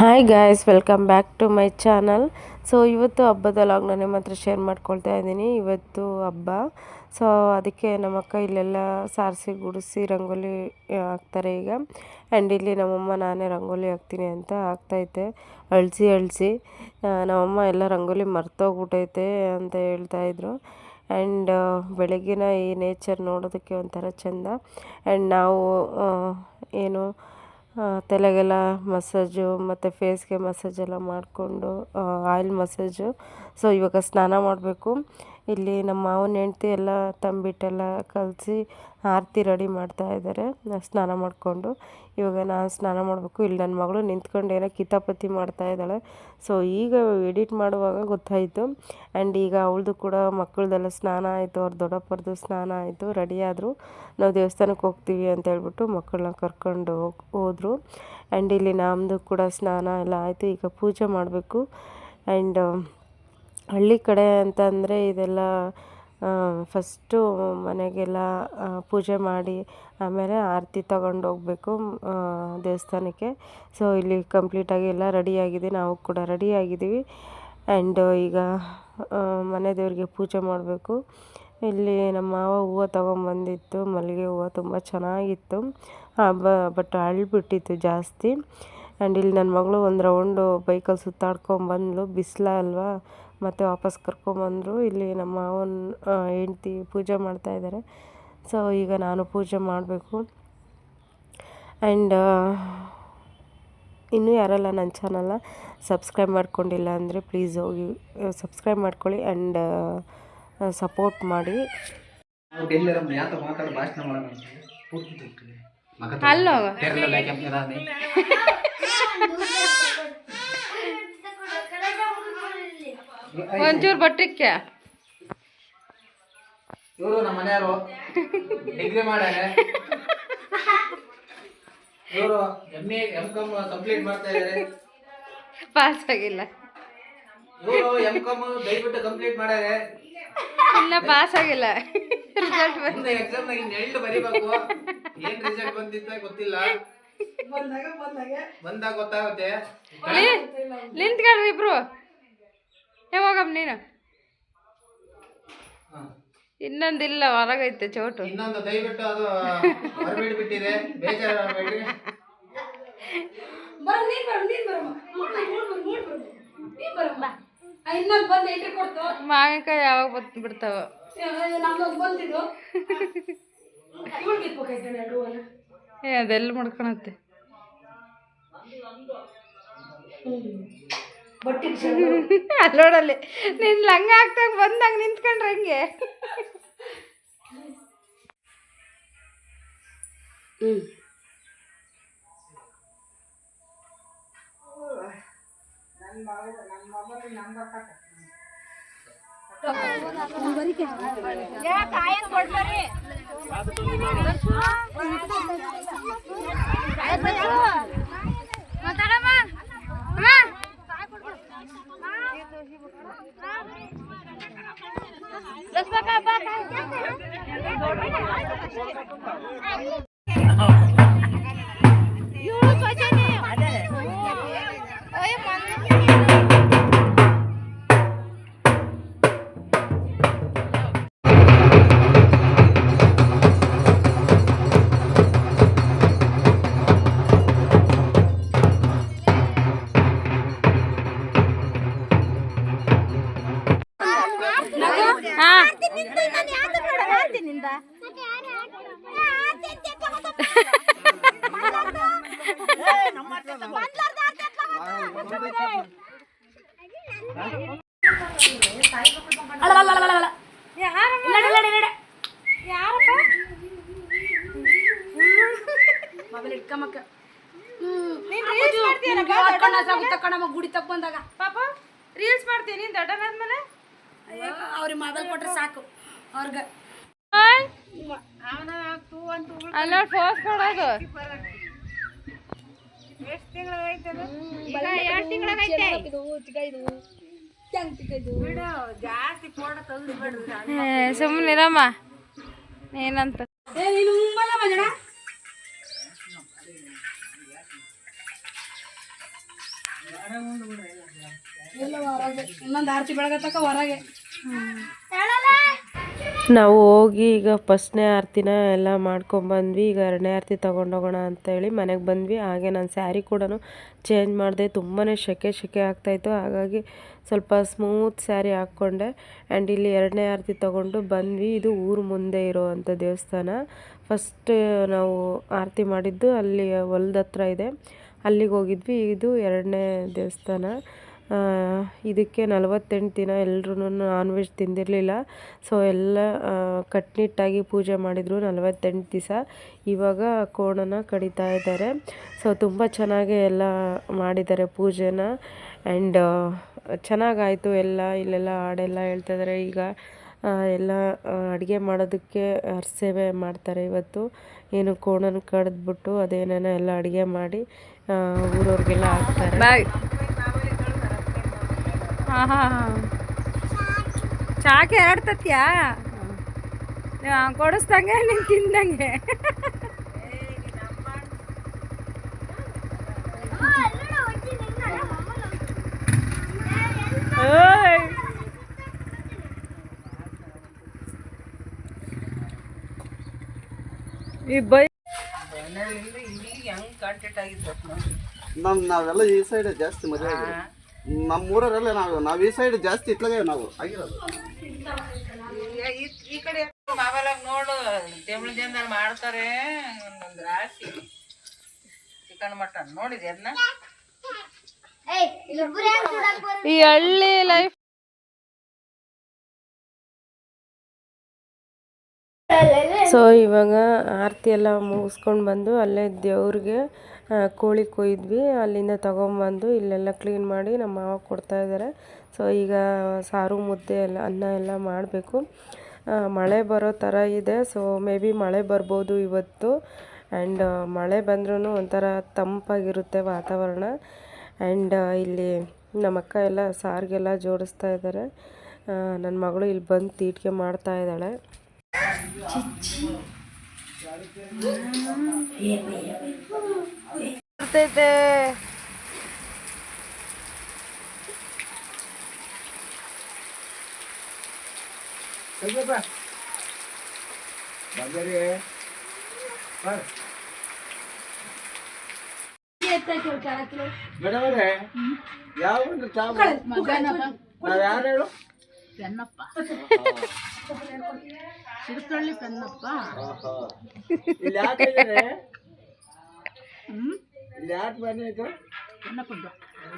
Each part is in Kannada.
Hi guys welcome back to my channel so ಇವತ್ತು ಹಬ್ಬದ ನಾನು ನಿಮ್ಮ ಹತ್ರ ಶೇರ್ ಮಾಡ್ಕೊಳ್ತಾ ಇದ್ದೀನಿ. ಇವತ್ತು ಹಬ್ಬ. ಸೊ ಅದಕ್ಕೆ ನಮ್ಮ ಅಕ್ಕ ಇಲ್ಲೆಲ್ಲ ಸಾರಿಸಿ, ಗುಡಿಸಿ ರಂಗೋಲಿ ಹಾಕ್ತಾರೆ ಈಗ. ಆ್ಯಂಡ್ ಇಲ್ಲಿ ನಮ್ಮಮ್ಮ ನಾನೇ ರಂಗೋಲಿ ಹಾಕ್ತೀನಿ ಅಂತ ಹಾಕ್ತೈತೆ ಅಳಿಸಿ ಅಳಿಸಿ. ನಮ್ಮಮ್ಮ ಎಲ್ಲ ರಂಗೋಲಿ ಮರ್ತೋಗ್ಬಿಟ್ಟೈತೆ ಅಂತ ಹೇಳ್ತಾಯಿದ್ರು ಆ್ಯಂಡ್ ಬೆಳಗ್ಗಿನ ಈ ನೇಚರ್ ನೋಡೋದಕ್ಕೆ ಒಂಥರ ಚೆಂದ. ಆ್ಯಂಡ್ ನಾವು ಏನು ತಲೆಗೆಲ್ಲ ಮಸಾಜು ಮತ್ತು ಫೇಸ್ಗೆ ಮಸಾಜೆಲ್ಲ ಮಾಡಿಕೊಂಡು ಆಯಿಲ್ ಮಸಾಜು. ಸೊ ಇವಾಗ ಸ್ನಾನ ಮಾಡಬೇಕು. ಇಲ್ಲಿ ನಮ್ಮ ಮಾವನ ಹೆಂಡತಿ ಎಲ್ಲ ತಂಬಿಟ್ಟೆಲ್ಲ ಕಲಸಿ ಆರತಿ ರೆಡಿ ಮಾಡ್ತಾ ಇದ್ದಾರೆ. ಸ್ನಾನ ಮಾಡಿಕೊಂಡು. ಇವಾಗ ನಾನು ಸ್ನಾನ ಮಾಡಬೇಕು. ಇಲ್ಲಿ ನನ್ನ ಮಗಳು ನಿಂತ್ಕೊಂಡು ಏನೋ ಕಿತಾಪತಿ ಮಾಡ್ತಾ ಇದ್ದಾಳೆ. ಸೊ ಈಗ ಎಡಿಟ್ ಮಾಡುವಾಗ ಗೊತ್ತಾಯಿತು. ಆ್ಯಂಡ್ ಈಗ ಅವಳದು ಕೂಡ ಮಕ್ಕಳದೆಲ್ಲ ಸ್ನಾನ ಆಯಿತು. ಅವ್ರ ದೊಡ್ಡಪ್ಪರದು ಸ್ನಾನ ಆಯಿತು. ರೆಡಿ ನಾವು ದೇವಸ್ಥಾನಕ್ಕೆ ಹೋಗ್ತೀವಿ ಅಂತ ಹೇಳ್ಬಿಟ್ಟು ಮಕ್ಕಳನ್ನ ಕರ್ಕೊಂಡು ಹೋದರು. ಆ್ಯಂಡ್ ಇಲ್ಲಿ ನಮ್ಮದು ಕೂಡ ಸ್ನಾನ ಎಲ್ಲ ಆಯಿತು. ಈಗ ಪೂಜೆ ಮಾಡಬೇಕು. ಆ್ಯಂಡ್ ಹಳ್ಳಿ ಕಡೆ ಅಂತಂದರೆ ಇದೆಲ್ಲ ಫಸ್ಟು ಮನೆಗೆಲ್ಲ ಪೂಜೆ ಮಾಡಿ ಆಮೇಲೆ ಆರತಿ ತಗೊಂಡು ಹೋಗಬೇಕು ದೇವಸ್ಥಾನಕ್ಕೆ. ಸೊ ಇಲ್ಲಿ ಕಂಪ್ಲೀಟಾಗಿ ಎಲ್ಲ ರೆಡಿಯಾಗಿದೆ ನಾವು ಕೂಡ ರೆಡಿಯಾಗಿದ್ದೀವಿ ಆ್ಯಂಡ್ ಈಗ ಮನೆ ದೇವರಿಗೆ ಪೂಜೆ ಮಾಡಬೇಕು. ಇಲ್ಲಿ ನಮ್ಮ ಮಾವ ಹೂವು ತೊಗೊಂಬಂದಿತ್ತು. ಮಲ್ಲಿಗೆ ಹೂವು ತುಂಬ ಚೆನ್ನಾಗಿತ್ತು. ಬಟ್ ಅಳ್ಬಿಟ್ಟಿತ್ತು ಜಾಸ್ತಿ. ಆ್ಯಂಡ್ ಇಲ್ಲಿ ನನ್ನ ಮಗಳು ಒಂದು ರೌಂಡು ಬೈಕಲ್ಲಿ ಸುತ್ತಾಡ್ಕೊಂಬಂದ್ಲು. ಬಿಸಿಲ ಅಲ್ವಾ? ಮತ್ತು ವಾಪಸ್ ಕರ್ಕೊಂಬಂದರು ಇಲ್ಲಿ ನಮ್ಮ ಮಾವನ ಹೆಂಡ್ತಿ ಪೂಜೆ ಮಾಡ್ತಾ ಇದ್ದಾರೆ ಸೊ ಈಗ ನಾನು ಪೂಜೆ ಮಾಡಬೇಕು ಆ್ಯಂಡ್ ಇನ್ನೂ ಯಾರೆಲ್ಲ ನನ್ನ ಚಾನಲ್ನ ಸಬ್ಸ್ಕ್ರೈಬ್ ಮಾಡ್ಕೊಂಡಿಲ್ಲ ಅಂದರೆ ಪ್ಲೀಸ್ ಹೋಗಿ ಸಬ್ಸ್ಕ್ರೈಬ್ ಮಾಡ್ಕೊಳ್ಳಿ ಆ್ಯಂಡ್ ಸಪೋರ್ಟ್ ಮಾಡಿ ಅವ್ರು ಒಂಚೂರು ಬಟ್ಟಿಕ್ಕೆ. ಇವರು ನಮ್ಮ ಮನೆಯವರು. ಡಿಗ್ರಿ ಮಾಡ್ಯಾರೆ. ಇವರು M A M com complete ಮಾಡ್ತಾ ಇದ್ದಾರೆ ಪಾಸ್ ಆಗಿಲ್ಲ. ಇವರು ಎಂ ಕಾಮ್ ದಯವಿಟ್ಟು ಕಂಪ್ಲೀಟ್ ಮಾಡಾರೆ ಇಲ್ಲ ಪಾಸ್ ಆಗಿಲ್ಲ. ರಿಸಲ್ಟ್ ಮುಂದೆ ಎಕ್ಸಾಮ್ ನಾಗ ಇನ್ನು ಎಳ್ಳು ಬರಿಬೇಕು. ಏನ್ ರಿಸಲ್ಟ್ ಬಂದಿತ್ತ ಗೊತ್ತಿಲ್ಲ. ಬಂದಾಗ ಗೊತ್ತಾಗುತ್ತೆ. ನಿಂತ್ಕೊಳ್ರಿ ಇಬ್ರು. ಯಾವಾಗಮ್ಮ ನೀನು. ಇನ್ನೊಂದಿಲ್ಲ ಹೊರಗೈತೆ ಚೋಟು. ಇನ್ನೊಂದು ದಯವಿಟ್ಟು ಅದು ಹೊರಬಿಡ್ಬಿಟ್ಟಿದೆ ಬೇಜಾರಾಗಬೇಡಿ ಇನ್ನೊಂದು ಬಂದು ಎಂಟ್ರಿ ಕೊಡ್ತು. ಮಾವಿನಕಾಯಿ ಯಾವಾಗ ಬತ್ ಬಿಡ್ತಾವ? ನಮ್ದೊಂದು ಬಂದಿದ್ದು. ಇವಳು ಬಿತ್ಬೇಕಾಯ್ತಾನೆ ಎರಡು ಏ ಅದೆಲ್ಲ ಮುಡ್ಕೊಳತ್ತೆ. ಬಟ್ಟೆ ಅಲ್ಲಿ ನೋಡಲ್ಲಿ ನಿನ್ ಲಂಗ ಹಾಕ್ದಾಗ ಬಂದಾಗ ನಿಂತ್ಕೊಂಡ್ರೆ ಹಂಗೆ? ಹ್ಞೂ ಮೊಬೈಲ್ ಗುಡಿ ತಕ್ಕ ಬಂದಾಗ. ಪಾಪ ರೀಲ್ಸ್ ಮಾಡ್ತೀನಿ ದೊಡ್ಡನಾದ್ಮೇಲೆ ಅವ್ರಿಗೆ ಮೊಬೈಲ್ ಕೊಟ್ರೆ ಸಾಕು. ಅವ್ರಿಗೆ. ಅಲ್ಲ ಫೋಸ್ ಕೊಡೋದು. ಸುಮ್ಮನಿರಮ್ಮ ಏನಂತ? ನಾವು ಹೋಗಿ ಈಗ ಫಸ್ಟ್ನೇ ಆರತಿನ ಎಲ್ಲ ಮಾಡ್ಕೊಂಬಂದ್ವಿ ಈಗ ಎರಡನೇ ಆರತಿ ತೊಗೊಂಡೋಗೋಣ ಅಂತೇಳಿ ಮನೆಗೆ ಬಂದ್ವಿ. ಹಾಗೆ ನಾನು ಸ್ಯಾರಿ ಕೂಡ ಚೇಂಜ್ ಮಾಡಿದೆ. ತುಂಬಾ ಶೆಕೆ ಶೆಕೆ ಆಗ್ತಾಯಿತ್ತು ಹಾಗಾಗಿ ಸ್ವಲ್ಪ ಸ್ಮೂತ್ ಸ್ಯಾರಿ ಹಾಕ್ಕೊಂಡೆ. ಆ್ಯಂಡ್ ಇಲ್ಲಿ ಎರಡನೇ ಆರತಿ ತೊಗೊಂಡು ಬಂದ್ವಿ. ಇದು ಊರು ಮುಂದೆ ಇರೋವಂಥ ದೇವಸ್ಥಾನ. ಫಸ್ಟ್ ನಾವು ಆರತಿ ಮಾಡಿದ್ದು ಅಲ್ಲಿ ಹೊಲ್ದ ಇದೆ. ಅಲ್ಲಿಗೆ ಹೋಗಿದ್ವಿ. ಇದು ಎರಡನೇ ದೇವಸ್ಥಾನ. ಇದಕ್ಕೆ ನಲವತ್ತೆಂಟು ದಿನ ಎಲ್ಲರೂ ನಾನ್ ವೆಜ್ ತಿಂದಿರಲಿಲ್ಲ. ಸೊ ಎಲ್ಲ ಕಟ್ನಿಟ್ಟಾಗಿ ಪೂಜೆ ಮಾಡಿದರು ನಲವತ್ತೆಂಟು ದಿವಸ. ಇವಾಗ ಕೋಣನ ಕಡಿತಾ ಇದ್ದಾರೆ. ಸೊ ತುಂಬ ಚೆನ್ನಾಗಿ ಎಲ್ಲ ಮಾಡಿದ್ದಾರೆ ಪೂಜೆನ. ಆ್ಯಂಡ್ ಚೆನ್ನಾಗಾಯಿತು ಎಲ್ಲ. ಇಲ್ಲೆಲ್ಲ ಹಾಡೆಲ್ಲ ಹೇಳ್ತಾ ಇದ್ದಾರೆ. ಈಗ ಎಲ್ಲ ಅಡುಗೆ ಮಾಡೋದಕ್ಕೆ ಸೇವೆ ಮಾಡ್ತಾರೆ ಇವತ್ತು. ಏನು ಕೋಣನ ಕಡಿದ್ಬಿಟ್ಟು ಅದೇನೇನೋ ಎಲ್ಲ ಅಡುಗೆ ಮಾಡಿ ಊರವ್ರಿಗೆಲ್ಲ ಹಾಕ್ತಾರೆ. ಬಾಯ್. ಹಾಂ ಹಾಂ ಹಾಂ. ಚಾಕೆ ಎರಡು ತತ್ಯಾ ಕೊಡಿಸ್ದಂಗೆ, ನೀನು ತಿಂದಂಗೆ. ಓಯ್ ಈ ಬೈ ನಮ್ ನಾವೆಲ್ಲ ಈ ಸೈಡ್ ಜಾಸ್ತಿ ಮದುವೆ ಆಗಿರೋದು. ನಮ್ಮ ಊರಲ್ಲ ನಾವು ನಾವು ಈ ಸೈಡ್ ಜಾಸ್ತಿ ಇತ್ಲಾಗೆ ನಾವು ಆಗಿರೋದು. ಈ ಕಡೆ ಮಾವಲಾಗ ನೋಡು ತಮಿಳು ಜನದಲ್ಲಿ ಮಾಡ್ತಾರೆ ಒಂದೊಂದು ರಾಶಿ. ಚಿಕನ್ ಮಟನ್ ನೋಡಿದೆ ಅದನ್ನ ಈ ಹಳ್ಳಿ ಲೈಫ್ ಸೊ ಇವಾಗ ಆರತಿ ಎಲ್ಲ ಮುಗಿಸ್ಕೊಂಡು ಬಂದು ಅಲ್ಲೇ ದೇವ್ರಿಗೆ ಕೋಳಿ ಕೊಯ್ದ್ವಿ. ಅಲ್ಲಿಂದ ತೊಗೊಂಬಂದು ಇಲ್ಲೆಲ್ಲ ಕ್ಲೀನ್ ಮಾಡಿ ನಮ್ಮ ಮಾವ ಕೊಡ್ತಾ ಇದ್ದಾರೆ ಸೊ ಈಗ ಸಾರು, ಮುದ್ದೆ ಎಲ್ಲ, ಅನ್ನ ಎಲ್ಲ ಮಾಡಬೇಕು. ಮಳೆ ಬರೋ ಥರ ಇದೆ. ಸೊ ಮೇ ಬಿ ಮಳೆ ಬರ್ಬೋದು ಇವತ್ತು. ಆ್ಯಂಡ್ ಮಳೆ ಬಂದ್ರೂ ಒಂಥರ ತಂಪಾಗಿರುತ್ತೆ ವಾತಾವರಣ. ಆ್ಯಂಡ್ ಇಲ್ಲಿ ನಮ್ಮ ಅಕ್ಕ ಎಲ್ಲ ಸಾರಿಗೆಲ್ಲ ಜೋಡಿಸ್ತಾ ಇದ್ದಾರೆ ನನ್ನ ಮಗಳು ಇಲ್ಲಿ ಬಂದು ತೀಟಿಗೆ ಮಾಡ್ತಾ ಇದ್ದಾಳೆ. ಬರ್ತೈತೆ ಮೇಡಮ್ ಅವರೇ ಯಾವ ಒಂದು ಚಾ ನಾವ್ ಯಾರು ಹೇಳು ಆಹಾ. ಇಲ್ಲಿ ಯಾಕೆ ಇದ್ದಾರೆ ಇಲ್ಲಿ ಯಾಕೆ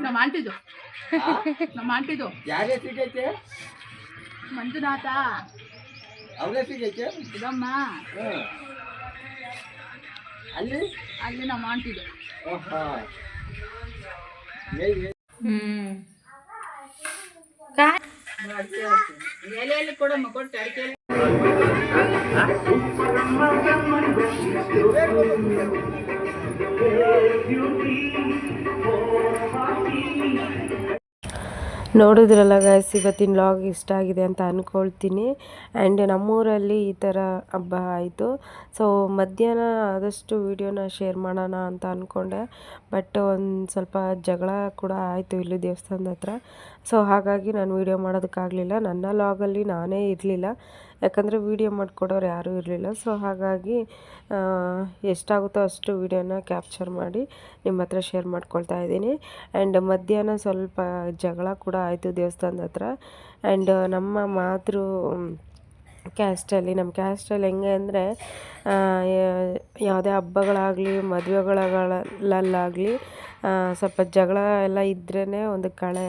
ನಮ್ಮ ಆಂಟಿದು. ನಮ್ಮ ಆಂಟಿದು. ಯಾರೇ ಸಿಗೈತೆ ಮಂಜುನಾಥ. ಅವ್ರ ಸಿಗೈತೆ ಇದಮ್ಮ ಹ್ಮ್. ಅಲ್ಲಿ? ಅಲ್ಲಿ ನಮ್ಮ ಆಂಟಿದು. ಆಹಾ. ಹೇಗೆ ಎಲೆಯಲ್ಲಿ ಕೊಡಮ್ಮ ಕೊಟ್ಟು ಅಡಿಕೆ ಎಲೆ ನೋಡಿದ್ರಲ್ಲ ಗೈಸ್ ಇವತ್ತಿನ ಲಾಗ್ ಇಷ್ಟ ಆಗಿದೆ ಅಂತ ಅಂದ್ಕೊಳ್ತೀನಿ ಆ್ಯಂಡ್ ನಮ್ಮೂರಲ್ಲಿ ಈ ಥರ ಹಬ್ಬ ಆಯಿತು. ಸೊ ಮಧ್ಯಾಹ್ನ ಆದಷ್ಟು ವೀಡಿಯೋನ ಶೇರ್ ಮಾಡೋಣ ಅಂತ ಅಂದ್ಕೊಂಡೆ ಬಟ್ ಒಂದು ಸ್ವಲ್ಪ ಜಗಳ ಕೂಡ ಆಯಿತು ಇಲ್ಲಿ ದೇವಸ್ಥಾನದ ಹತ್ರ. ಸೊ ಹಾಗಾಗಿ ನಾನು ವೀಡಿಯೋ ಮಾಡೋದಕ್ಕಾಗಲಿಲ್ಲ. ನನ್ನ ಲಾಗಲ್ಲಿ ನಾನೇ ಇರಲಿಲ್ಲ. ಯಾಕಂದರೆ ವೀಡಿಯೋ ಮಾಡಿಕೊಡೋರು ಯಾರೂ ಇರಲಿಲ್ಲ. ಸೊ ಹಾಗಾಗಿ ಎಷ್ಟಾಗುತ್ತೋ ಅಷ್ಟು ವೀಡಿಯೋನ ಕ್ಯಾಪ್ಚರ್ ಮಾಡಿ ನಿಮ್ಮ ಹತ್ರ ಶೇರ್ ಮಾಡ್ಕೊಳ್ತಾ ಇದ್ದೀನಿ. ಆ್ಯಂಡ್ ಮಧ್ಯಾಹ್ನ ಸ್ವಲ್ಪ ಜಗಳ ಕೂಡ ಆಯಿತು ದೇವಸ್ಥಾನದ ಹತ್ರ. ಆ್ಯಂಡ್ ನಮ್ಮ ಮಾತೃ ಕ್ಯಾಸ್ಟಲ್ಲಿ ನಮ್ಮ ಕ್ಯಾಸ್ಟಲ್ಲಿ ಹೆಂಗೆ ಅಂದರೆ ಯಾವುದೇ ಹಬ್ಬಗಳಾಗಲಿ ಮದುವೆಗಳಲ್ಲಾಗಲಿ ಸ್ವಲ್ಪ ಜಗಳ ಎಲ್ಲ ಇದ್ರೇ ಒಂದು ಕಳೆ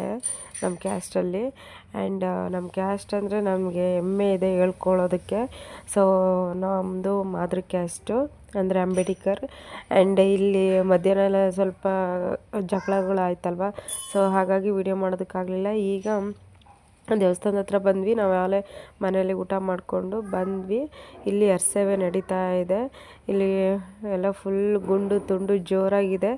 ನಮ್ಮ ಕ್ಯಾಸ್ಟಲ್ಲಿ ಆ್ಯಂಡ್ ನಮ್ಮ ಕ್ಯಾಸ್ಟ್ ಅಂದರೆ ನಮಗೆ ಹೆಮ್ಮೆ ಇದೆ ಹೇಳ್ಕೊಳ್ಳೋದಕ್ಕೆ. ಸೊ ನಮ್ಮದು ಮಾದ್ರ ಕ್ಯಾಸ್ಟು ಅಂದರೆ ಅಂಬೇಡ್ಕರ್. ಆ್ಯಂಡ್ ಇಲ್ಲಿ ಮಧ್ಯಾಹ್ನ ಎಲ್ಲ ಸ್ವಲ್ಪ ಜಗಳಗಳು ಆಯ್ತಲ್ವ ಸೊ ಹಾಗಾಗಿ ವಿಡಿಯೋ ಮಾಡೋದಕ್ಕಾಗಲಿಲ್ಲ. ಈಗ ದೇವಸ್ಥಾನದ ಹತ್ರ ಬಂದ್ವಿ. ನಾವು ಯಾವಲೇ ಮನೇಲಿ ಊಟ ಮಾಡಿಕೊಂಡು ಬಂದ್ವಿ. ಇಲ್ಲಿ ಅರಸೇವೆ ನಡೀತಾ ಇದೆ. ಇಲ್ಲಿ ಎಲ್ಲ ಫುಲ್ ಗುಂಡು ತುಂಡು ಜೋರಾಗಿದೆ.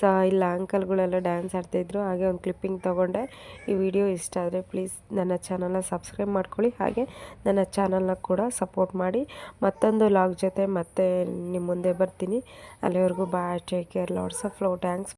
ಸೊ ಇಲ್ಲಿ ಅಂಕಲ್ಗಳೆಲ್ಲ ಡ್ಯಾನ್ಸ್ ಆಡ್ತಾಯಿದ್ರು ಹಾಗೆ ಒಂದು ಕ್ಲಿಪ್ಪಿಂಗ್ ತೊಗೊಂಡೆ. ಈ ವಿಡಿಯೋ ಇಷ್ಟ ಆದರೆ ಪ್ಲೀಸ್ ನನ್ನ ಚಾನಲ್ನ ಸಬ್ಸ್ಕ್ರೈಬ್ ಮಾಡ್ಕೊಳ್ಳಿ. ಹಾಗೆ ನನ್ನ ಚಾನಲ್ನ ಕೂಡ ಸಪೋರ್ಟ್ ಮಾಡಿ. ಮತ್ತೊಂದು ಲಾಗ್ ಜೊತೆ ಮತ್ತೆ ನಿಮ್ಮ ಮುಂದೆ ಬರ್ತೀನಿ. ಅಲ್ಲಿವರೆಗೂ bye take care lots of love thanks